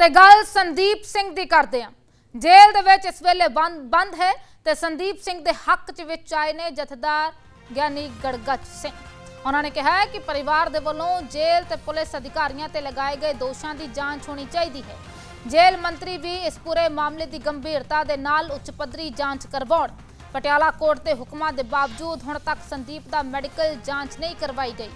ਤੇ ਗੱਲ ਸੰਦੀਪ ਸਿੰਘ ਦੀ ਕਰਦੇ ਹਾਂ ਜੇਲ੍ਹ ਦੇ ਵਿੱਚ ਇਸ ਵੇਲੇ ਬੰਦ ਬੰਦ ਹੈ ਤੇ ਸੰਦੀਪ ਸਿੰਘ ਦੇ ਹੱਕ 'ਚ ਵਿੱਚ ਆਏ ਨੇ ਜਥੇਦਾਰ ਗਿਆਨੀ ਗੜਗੱਜ ਸਿੰਘ। ਉਹਨਾਂ ਨੇ ਕਿਹਾ ਕਿ ਪਰਿਵਾਰ ਦੇ ਵੱਲੋਂ ਜੇਲ੍ਹ ਤੇ ਪੁਲਿਸ ਅਧਿਕਾਰੀਆਂ ਤੇ ਲਗਾਏ ਗਏ ਦੋਸ਼ਾਂ ਦੀ ਜਾਂਚ ਹੋਣੀ ਚਾਹੀਦੀ ਹੈ। ਜੇਲ੍ਹ ਮੰਤਰੀ ਵੀ ਇਸ ਪੂਰੇ ਮਾਮਲੇ ਦੀ ਗੰਭੀਰਤਾ ਦੇ ਨਾਲ ਉੱਚ ਪੱਧਰੀ ਜਾਂਚ ਕਰਵਾਉਣ। ਪਟਿਆਲਾ ਕੋਰਟ ਦੇ ਹੁਕਮਾਂ ਦੇ ਬਾਵਜੂਦ ਹੁਣ ਤੱਕ ਸੰਦੀਪ ਦਾ ਮੈਡੀਕਲ ਜਾਂਚ ਨਹੀਂ ਕਰਵਾਈ ਗਈ।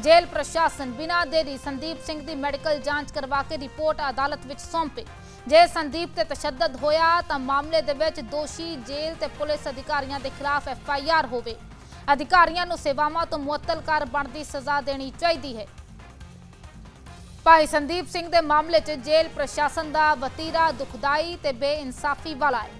ਜੇਲ੍ਹ ਪ੍ਰਸ਼ਾਸਨ ਬਿਨਾਂ ਦੇਰੀ ਸੰਦੀਪ ਸਿੰਘ ਦੀ ਮੈਡੀਕਲ ਜਾਂਚ ਕਰਵਾ ਕੇ ਰਿਪੋਰਟ ਅਦਾਲਤ ਵਿੱਚ ਸੌਂਪੇ। ਜੇ ਸੰਦੀਪ ਤੇ ਤਸ਼ੱਦਦ ਹੋਇਆ ਤਾਂ ਮਾਮਲੇ ਦੇ ਵਿੱਚ ਦੋਸ਼ੀ ਜੇਲ੍ਹ ਤੇ ਪੁਲਿਸ ਅਧਿਕਾਰੀਆਂ ਦੇ ਖਿਲਾਫ ਐਫ ਆਈ ਆਰ ਹੋਵੇ। ਅਧਿਕਾਰੀਆਂ ਨੂੰ ਸੇਵਾਵਾਂ ਤੋਂ ਮੁਅੱਤਲ ਕਰ ਬਣਦੀ ਸਜ਼ਾ ਦੇਣੀ ਚਾਹੀਦੀ ਹੈ। ਭਾਈ ਸੰਦੀਪ ਸਿੰਘ ਦੇ ਮਾਮਲੇ 'ਚ ਜੇਲ੍ਹ ਪ੍ਰਸ਼ਾਸਨ ਦਾ ਵਤੀਰਾ ਦੁਖਦਾਈ ਤੇ ਬੇਇਨਸਾਫੀ ਵਾਲਾ ਹੈ।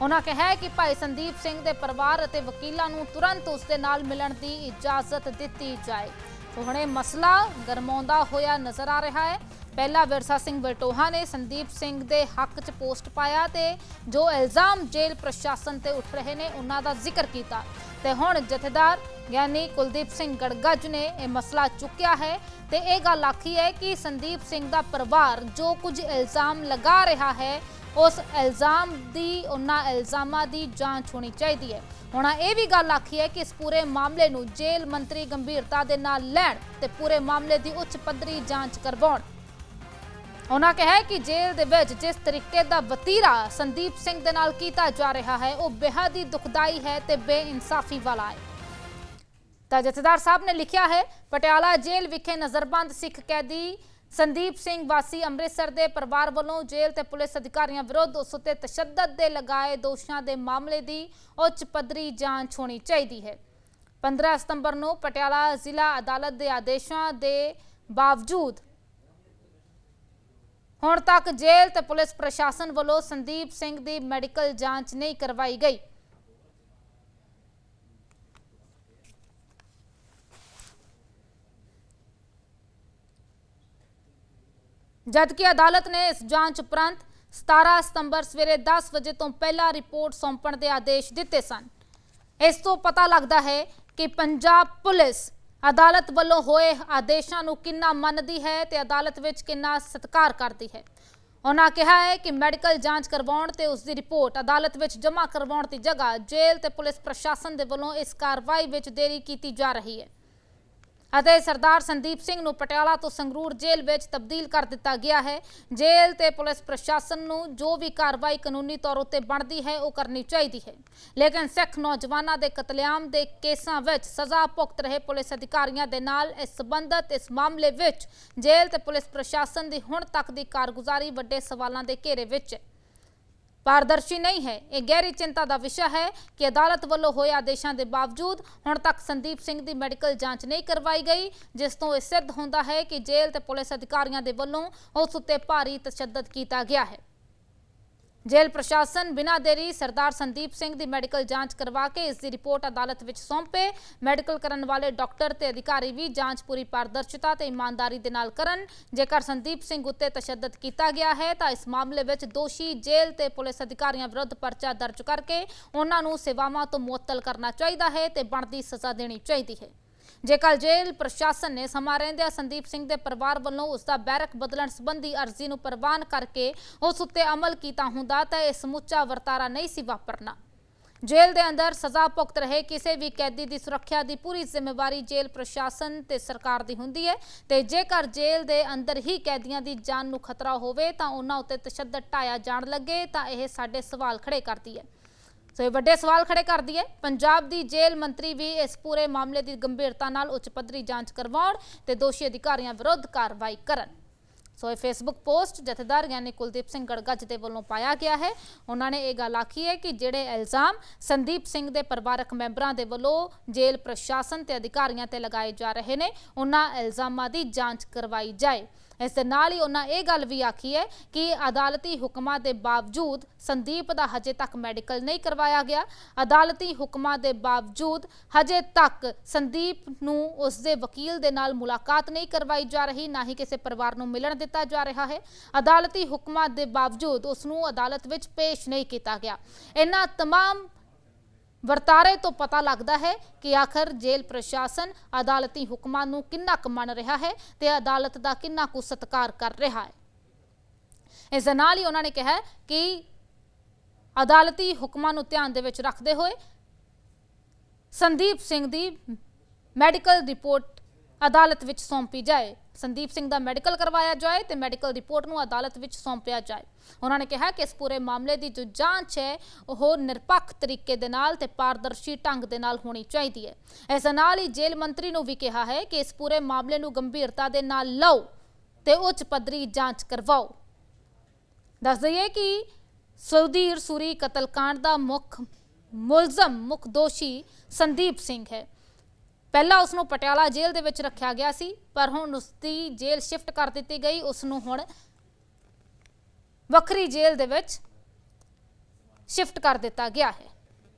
ਉਹਨਾਂ ਕਿਹਾ ਕਿ ਭਾਈ ਸੰਦੀਪ ਸਿੰਘ ਦੇ ਪਰਿਵਾਰ ਅਤੇ ਵਕੀਲਾਂ ਨੂੰ ਤੁਰੰਤ ਉਸ ਦੇ ਨਾਲ ਮਿਲਣ ਦੀ ਇਜਾਜ਼ਤ ਦਿੱਤੀ ਜਾਏ। ਸੋ ਹੁਣ ਇਹ ਮਸਲਾ ਗਰਮਾਉਂਦਾ ਹੋਇਆ ਨਜ਼ਰ ਆ ਰਿਹਾ ਹੈ। ਪਹਿਲਾ ਵਿਰਸਾ ਸਿੰਘ ਵਲਟੋਹਾ ਨੇ ਸੰਦੀਪ ਸਿੰਘ ਦੇ ਹੱਕ 'ਚ ਪੋਸਟ ਪਾਇਆ ਤੇ ਜੋ ਇਲਜ਼ਾਮ ਜੇਲ੍ਹ ਪ੍ਰਸ਼ਾਸਨ ਤੇ ਉੱਠ ਰਹੇ ਨੇ, ਉਹਨਾਂ ਦਾ ਜ਼ਿਕਰ ਕੀਤਾ। ਤੇ ਹੁਣ ਜਥੇਦਾਰ ਗਿਆਨੀ ਕੁਲਦੀਪ ਸਿੰਘ ਗੜਗੱਜ ਨੇ ਇਹ ਮਸਲਾ ਚੁੱਕਿਆ ਹੈ ਤੇ ਇਹ ਗੱਲ ਆਖੀ ਹੈ ਕਿ ਸੰਦੀਪ ਸਿੰਘ ਦਾ ਪਰਿਵਾਰ ਜੋ ਕੁਝ ਇਲਜ਼ਾਮ ਲਗਾ ਰਿਹਾ ਹੈ ਉਸ ਇਲਜ਼ਾਮ ਦੀ, ਉਹਨਾਂ ਇਲਜ਼ਾਮਾਂ ਦੀ ਜਾਂਚ ਹੋਣੀ ਚਾਹੀਦੀ ਹੈ। ਹੁਣ ਇਹ ਵੀ ਗੱਲ ਆਖੀ ਹੈ ਕਿ ਇਸ ਪੂਰੇ ਮਾਮਲੇ ਨੂੰ ਜੇਲ੍ਹ ਮੰਤਰੀ ਗੰਭੀਰਤਾ ਦੇ ਨਾਲ ਲੈਣ ਤੇ ਪੂਰੇ ਮਾਮਲੇ ਦੀ ਉੱਚ ਪੱਧਰੀ ਜਾਂਚ ਕਰਵਾਉਣ। ਉਹਨਾਂ ਕਿਹਾ ਕਿ ਜੇਲ੍ਹ ਦੇ ਵਿੱਚ ਜਿਸ ਤਰੀਕੇ ਦਾ ਵਤੀਰਾ ਸੰਦੀਪ ਸਿੰਘ ਦੇ ਨਾਲ ਕੀਤਾ ਜਾ ਰਿਹਾ ਹੈ, ਉਹ ਬੇਹੱਦ ਹੀ ਦੁਖਦਾਈ ਹੈ ਤੇ ਬੇਇਨਸਾਫੀ ਵਾਲਾ ਹੈ। ਤਾਂ ਜਥੇਦਾਰ ਸਾਹਿਬ ਨੇ ਲਿਖਿਆ ਹੈ, ਪਟਿਆਲਾ ਜੇਲ੍ਹ ਵਿਖੇ ਨਜ਼ਰਬੰਦ ਸਿੱਖ ਕੈਦੀ ਸੰਦੀਪ ਸਿੰਘ ਵਾਸੀ ਅੰਮ੍ਰਿਤਸਰ ਦੇ ਪਰਿਵਾਰ ਵੱਲੋਂ ਜੇਲ੍ਹ ਤੇ ਪੁਲਿਸ ਅਧਿਕਾਰੀਆਂ ਵਿਰੁੱਧ ਉਸ ਉੱਤੇ ਤਸ਼ੱਦਦ ਦੇ ਲਗਾਏ ਦੋਸ਼ਾਂ ਦੇ ਮਾਮਲੇ ਦੀ ਉੱਚ ਪੱਧਰੀ ਜਾਂਚ ਹੋਣੀ ਚਾਹੀਦੀ ਹੈ। 15 ਸਤੰਬਰ ਨੂੰ ਪਟਿਆਲਾ ਜ਼ਿਲ੍ਹਾ ਅਦਾਲਤ ਦੇ ਆਦੇਸ਼ਾਂ ਦੇ ਬਾਵਜੂਦ ਹੁਣ ਤੱਕ ਜੇਲ੍ਹ ਤੇ ਪੁਲਿਸ ਪ੍ਰਸ਼ਾਸਨ ਵੱਲੋਂ ਸੰਦੀਪ ਸਿੰਘ ਦੀ ਮੈਡੀਕਲ ਜਾਂਚ ਨਹੀਂ ਕਰਵਾਈ ਗਈ। ਜਦਕਿ ਅਦਾਲਤ ਨੇ ਇਸ ਜਾਂਚ ਉਪਰੰਤ 17 ਸਤੰਬਰ ਸਵੇਰੇ 10 ਵਜੇ ਤੋਂ ਪਹਿਲਾਂ ਰਿਪੋਰਟ ਸੌਂਪਣ ਦੇ ਆਦੇਸ਼ ਦਿੱਤੇ ਸਨ। ਇਸ ਤੋਂ ਪਤਾ ਲੱਗਦਾ ਹੈ ਕਿ ਪੰਜਾਬ ਪੁਲਿਸ ਅਦਾਲਤ ਵੱਲੋਂ ਹੋਏ ਆਦੇਸ਼ਾਂ ਨੂੰ ਕਿੰਨਾ ਮੰਨਦੀ ਹੈ ਤੇ ਅਦਾਲਤ ਵਿੱਚ ਕਿੰਨਾ ਸਤਿਕਾਰ ਕਰਦੀ ਹੈ। ਉਹਨਾਂ ਕਿਹਾ ਹੈ ਕਿ ਮੈਡੀਕਲ ਜਾਂਚ ਕਰਵਾਉਣ ਤੇ ਉਸ ਦੀ ਰਿਪੋਰਟ ਅਦਾਲਤ ਵਿੱਚ ਜਮ੍ਹਾਂ ਕਰਵਾਉਣ ਦੀ ਜਗ੍ਹਾ ਜੇਲ੍ਹ ਤੇ ਪੁਲਿਸ ਪ੍ਰਸ਼ਾਸਨ ਦੇ ਵੱਲੋਂ ਇਸ ਕਾਰਵਾਈ ਵਿੱਚ ਦੇਰੀ ਕੀਤੀ ਜਾ ਰਹੀ ਹੈ। ਅਤੇ ਸਰਦਾਰ ਸੰਦੀਪ ਸਿੰਘ ਨੂੰ ਪਟਿਆਲਾ ਤੋਂ ਸੰਗਰੂਰ ਜੇਲ੍ਹ ਵਿੱਚ ਤਬਦੀਲ ਕਰ ਦਿੱਤਾ ਗਿਆ ਹੈ। ਜੇਲ੍ਹ ਤੇ ਪੁਲਿਸ ਪ੍ਰਸ਼ਾਸਨ ਨੂੰ ਜੋ ਵੀ ਕਾਰਵਾਈ ਕਾਨੂੰਨੀ ਤੌਰ ਉੱਤੇ ਬਣਦੀ ਹੈ, ਉਹ ਕਰਨੀ ਚਾਹੀਦੀ ਹੈ। ਲੇਕਿਨ ਸਿੱਖ ਨੌਜਵਾਨਾਂ ਦੇ ਕਤਲੇਆਮ ਦੇ ਕੇਸਾਂ ਵਿੱਚ ਸਜ਼ਾ ਭੁਗਤ ਰਹੇ ਪੁਲਿਸ ਅਧਿਕਾਰੀਆਂ ਦੇ ਨਾਲ ਇਸ ਸੰਬੰਧਤ ਇਸ ਮਾਮਲੇ ਵਿੱਚ ਜੇਲ੍ਹ ਤੇ ਪੁਲਿਸ ਪ੍ਰਸ਼ਾਸਨ ਦੀ ਹੁਣ ਤੱਕ ਦੀ ਕਾਰਗੁਜ਼ਾਰੀ ਵੱਡੇ ਸਵਾਲਾਂ ਦੇ ਘੇਰੇ ਵਿੱਚ ਹੈ। ਪਾਰਦਰਸ਼ੀ ਨਹੀਂ ਹੈ। ਇਹ ਗਹਿਰੀ ਚਿੰਤਾ ਦਾ ਵਿਸ਼ਾ ਹੈ ਕਿ ਅਦਾਲਤ ਵੱਲੋਂ ਹੋਏ ਆਦੇਸ਼ਾਂ ਦੇ ਬਾਵਜੂਦ ਹੁਣ ਤੱਕ ਸੰਦੀਪ ਸਿੰਘ ਦੀ ਮੈਡੀਕਲ ਜਾਂਚ ਨਹੀਂ ਕਰਵਾਈ ਗਈ, ਜਿਸ ਤੋਂ ਇਹ ਸਿੱਧ ਹੁੰਦਾ ਹੈ ਕਿ ਜੇਲ੍ਹ ਤੇ ਪੁਲਿਸ ਅਧਿਕਾਰੀਆਂ ਦੇ ਵੱਲੋਂ ਉਸ ਉੱਤੇ ਭਾਰੀ ਤਸ਼ੱਦਦ ਕੀਤਾ ਗਿਆ ਹੈ। ਜੇਲ੍ਹ ਪ੍ਰਸ਼ਾਸਨ ਬਿਨਾਂ ਦੇਰੀ ਸਰਦਾਰ ਸੰਦੀਪ ਸਿੰਘ ਦੀ ਮੈਡੀਕਲ ਜਾਂਚ ਕਰਵਾ ਕੇ ਇਸ ਦੀ ਰਿਪੋਰਟ ਅਦਾਲਤ ਵਿੱਚ ਸੌਂਪੇ। ਮੈਡੀਕਲ ਕਰਨ ਵਾਲੇ ਡਾਕਟਰ ਤੇ ਅਧਿਕਾਰੀ ਵੀ ਜਾਂਚ ਪੂਰੀ ਪਾਰਦਰਸ਼ਤਾ ਤੇ ਇਮਾਨਦਾਰੀ ਦੇ ਨਾਲ ਕਰਨ। ਜੇਕਰ ਸੰਦੀਪ ਸਿੰਘ ਉੱਤੇ ਤਸ਼ੱਦਦ ਕੀਤਾ ਗਿਆ ਹੈ, ਤਾਂ ਇਸ ਮਾਮਲੇ ਵਿੱਚ ਦੋਸ਼ੀ ਜੇਲ੍ਹ ਤੇ ਪੁਲਿਸ ਅਧਿਕਾਰੀਆਂ ਵਿਰੁੱਧ ਪਰਚਾ ਦਰਜ ਕਰਕੇ ਉਹਨਾਂ ਨੂੰ ਸੇਵਾਵਾਂ ਤੋਂ ਮੁਅੱਤਲ ਕਰਨਾ ਚਾਹੀਦਾ ਹੈ ਤੇ ਬਣਦੀ ਸਜ਼ਾ ਦੇਣੀ ਚਾਹੀਦੀ ਹੈ। ਜੇਕਰ ਜੇਲ੍ਹ ਪ੍ਰਸ਼ਾਸਨ ਨੇ ਸਮਾਂ ਰਹਿੰਦਿਆਂ ਸੰਦੀਪ ਸਿੰਘ ਦੇ ਪਰਿਵਾਰ ਵੱਲੋਂ ਉਸ ਦਾ ਬੈਰਕ ਬਦਲਣ ਸੰਬੰਧੀ ਅਰਜ਼ੀ ਨੂੰ ਪ੍ਰਵਾਨ ਕਰਕੇ ਉਸ ਉੱਤੇ ਅਮਲ ਕੀਤਾ ਹੁੰਦਾ ਤਾਂ ਇਹ ਸਮੁੱਚਾ ਵਰਤਾਰਾ ਨਹੀਂ ਸੀ ਵਾਪਰਨਾ। ਜੇਲ੍ਹ ਦੇ ਅੰਦਰ ਸਜ਼ਾ ਭੁਗਤ ਰਹੇ ਕਿਸੇ ਵੀ ਕੈਦੀ ਦੀ ਸੁਰੱਖਿਆ ਦੀ ਪੂਰੀ ਜ਼ਿੰਮੇਵਾਰੀ ਜੇਲ੍ਹ ਪ੍ਰਸ਼ਾਸਨ ਤੇ ਸਰਕਾਰ ਦੀ ਹੁੰਦੀ ਹੈ ਤੇ ਜੇਕਰ ਜੇਲ੍ਹ ਦੇ ਅੰਦਰ ਹੀ ਕੈਦੀਆਂ ਦੀ ਜਾਨ ਨੂੰ ਖਤਰਾ ਹੋਵੇ ਤਾਂ ਉਹਨਾਂ ਉੱਤੇ ਤਸ਼ੱਦਦ ਢਾਇਆ ਜਾਣ ਲੱਗੇ ਤਾਂ ਇਹ ਸਾਡੇ ਸਵਾਲ ਖੜੇ ਕਰਦੀ ਹੈ। ਸੋ ਇਹ ਵੱਡੇ ਸਵਾਲ ਖੜੇ ਕਰਦੀ ਹੈ ਪੰਜਾਬ ਦੀ ਜੇਲ੍ਹ ਮੰਤਰੀ ਵੀ ਇਸ ਪੂਰੇ ਮਾਮਲੇ ਦੀ ਗੰਭੀਰਤਾ ਨਾਲ ਉੱਚ ਪੱਧਰੀ ਜਾਂਚ ਕਰਵਾਉਣ ਤੇ ਦੋਸ਼ੀ ਅਧਿਕਾਰੀਆਂ ਵਿਰੁੱਧ ਕਾਰਵਾਈ ਕਰਨ। ਸੋ ਇਹ ਫੇਸਬੁੱਕ ਪੋਸਟ ਜਥੇਦਾਰ ਗਿਆਨੀ ਕੁਲਦੀਪ ਸਿੰਘ ਗੜਗੱਜ ਦੇ ਵੱਲੋਂ ਪਾਇਆ ਗਿਆ ਹੈ। ਉਹਨਾਂ ਨੇ ਇਹ ਗੱਲ ਆਖੀ ਹੈ ਕਿ ਜਿਹੜੇ ਇਲਜ਼ਾਮ ਸੰਦੀਪ ਸਿੰਘ ਦੇ ਪਰਿਵਾਰਕ ਮੈਂਬਰਾਂ ਦੇ ਵੱਲੋਂ ਜੇਲ੍ਹ ਪ੍ਰਸ਼ਾਸਨ ਤੇ ਅਧਿਕਾਰੀਆਂ ਤੇ ਲਗਾਏ ਜਾ ਰਹੇ ਨੇ, ਉਹਨਾਂ ਇਲਜ਼ਾਮਾਂ ਦੀ ਜਾਂਚ ਕਰਵਾਈ ਜਾਏ। ਇਸ ਦੇ ਨਾਲ ਹੀ ਉਹਨਾਂ ਇਹ ਗੱਲ ਵੀ ਆਖੀ ਹੈ ਕਿ ਅਦਾਲਤੀ ਹੁਕਮਾਂ ਦੇ ਬਾਵਜੂਦ ਸੰਦੀਪ ਦਾ ਹਜੇ ਤੱਕ ਮੈਡੀਕਲ ਨਹੀਂ ਕਰਵਾਇਆ ਗਿਆ ਅਦਾਲਤੀ ਹੁਕਮਾਂ ਦੇ ਬਾਵਜੂਦ ਹਜੇ ਤੱਕ ਸੰਦੀਪ ਨੂੰ ਉਸ ਦੇ ਵਕੀਲ ਦੇ ਨਾਲ ਮੁਲਾਕਾਤ ਨਹੀਂ ਕਰਵਾਈ ਜਾ ਰਹੀ ਨਾ ਹੀ ਕਿਸੇ ਪਰਿਵਾਰ ਨੂੰ ਮਿਲਣ ਦਿੱਤਾ ਜਾ ਰਿਹਾ ਹੈ ਅਦਾਲਤੀ ਹੁਕਮਾਂ ਦੇ ਬਾਵਜੂਦ ਉਸ ਨੂੰ ਅਦਾਲਤ ਵਿੱਚ ਪੇਸ਼ ਨਹੀਂ ਕੀਤਾ ਗਿਆ ਇਹਨਾਂ तमाम ਵਰਤਾਰੇ ਤੋਂ ਪਤਾ ਲੱਗਦਾ ਹੈ ਕਿ ਆਖਰ ਜੇਲ੍ਹ ਪ੍ਰਸ਼ਾਸਨ ਅਦਾਲਤੀ ਹੁਕਮਾਂ ਨੂੰ ਕਿੰਨਾ ਕੁ ਮੰਨ ਰਿਹਾ ਹੈ ਤੇ ਅਦਾਲਤ ਦਾ ਕਿੰਨਾ ਕੁ ਸਤਿਕਾਰ ਕਰ ਰਿਹਾ ਹੈ। ਇਸ ਦੇ ਨਾਲ ਹੀ ਉਹਨਾਂ ਨੇ ਕਿਹਾ ਕਿ ਅਦਾਲਤੀ ਹੁਕਮਾਂ ਨੂੰ ਧਿਆਨ ਦੇ ਵਿੱਚ ਰੱਖਦੇ ਹੋਏ ਸੰਦੀਪ ਸਿੰਘ ਦੀ ਮੈਡੀਕਲ ਰਿਪੋਰਟ ਅਦਾਲਤ ਵਿੱਚ ਸੌਂਪੀ ਜਾਏ। ਸੰਦੀਪ ਸਿੰਘ ਦਾ ਮੈਡੀਕਲ ਕਰਵਾਇਆ ਜਾਏ ਤੇ ਮੈਡੀਕਲ ਰਿਪੋਰਟ ਨੂੰ ਅਦਾਲਤ ਵਿੱਚ ਸੌਂਪਿਆ ਜਾਏ। ਉਹਨਾਂ ਨੇ ਕਿਹਾ ਕਿ ਇਸ ਪੂਰੇ ਮਾਮਲੇ ਦੀ ਜੋ ਜਾਂਚ ਹੈ, ਉਹ ਨਿਰਪੱਖ ਤਰੀਕੇ ਦੇ ਨਾਲ ਤੇ ਪਾਰਦਰਸ਼ੀ ਢੰਗ ਦੇ ਨਾਲ ਹੋਣੀ ਚਾਹੀਦੀ ਹੈ। ਇਸ ਨਾਲ ਹੀ ਜੇਲ੍ਹ ਮੰਤਰੀ ਨੂੰ ਵੀ ਕਿਹਾ ਹੈ ਕਿ ਇਸ ਪੂਰੇ ਮਾਮਲੇ ਨੂੰ ਗੰਭੀਰਤਾ ਦੇ ਨਾਲ ਲਓ ਤੇ ਉੱਚ ਪੱਧਰੀ ਜਾਂਚ ਕਰਵਾਓ। ਦੱਸ ਦਈਏ ਕਿ ਸੁਧੀਰ ਸੂਰੀ ਕਤਲकांड ਦਾ ਮੁੱਖ ਮੁਲਜ਼ਮ ਮੁੱਖ ਦੋਸ਼ੀ ਸੰਦੀਪ ਸਿੰਘ ਹੈ। ਪਹਿਲਾਂ ਉਸ ਨੂੰ ਪਟਿਆਲਾ ਜੇਲ੍ਹ ਦੇ ਵਿੱਚ ਰੱਖਿਆ ਗਿਆ ਸੀ, ਪਰ ਹੁਣ ਉਸ ਦੀ ਜੇਲ੍ਹ ਸ਼ਿਫਟ ਕਰ ਦਿੱਤੀ ਗਈ। ਉਸ ਨੂੰ ਹੁਣ ਵੱਖਰੀ ਜੇਲ੍ਹ ਦੇ ਵਿੱਚ ਸ਼ਿਫਟ ਕਰ ਦਿੱਤਾ ਗਿਆ ਹੈ।